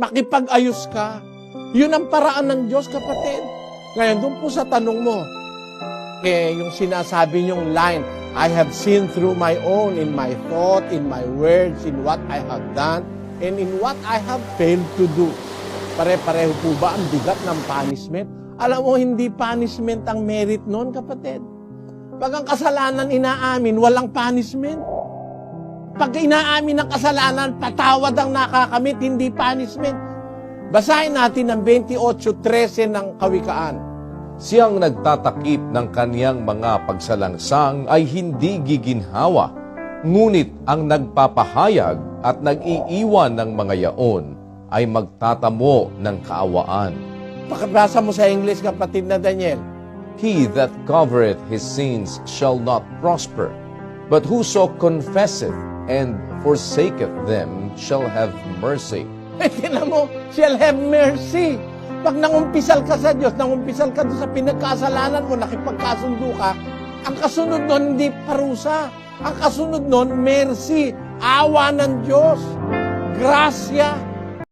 makipag-ayos ka. Yun ang paraan ng Diyos, kapatid. Ngayon, doon po sa tanong mo, eh, yung sinasabi niyong line, I have sinned through my own, in my thought, in my words, in what I have done, and in what I have failed to do. Pare-pareho po ba ang bigat ng punishment? Alam mo, hindi punishment ang merit noon, kapatid. Pag ang kasalanan inaamin, walang punishment. Pag inaamin ang kasalanan, patawad ang nakakamit, hindi punishment. Basahin natin ang 28.13 ng Kawikaan. Siyang nagtatakip ng kaniyang mga pagsalangsang ay hindi giginhawa, ngunit ang nagpapahayag at nag-iiwan ng mga yaon ay magtatamo ng kaawaan. Pakabasa mo sa English, kapatid na Daniel. He that covereth his sins shall not prosper, but whoso confesseth and forsaketh them shall have mercy. Eh, mo, shall have mercy. Pag nangumpisal ka sa Diyos, nangumpisal ka sa pinagkasalanan mo, nakipagkasundo ka, ang kasunod nun hindi parusa. Ang kasunod nun, mercy, awa ng Diyos, grasya,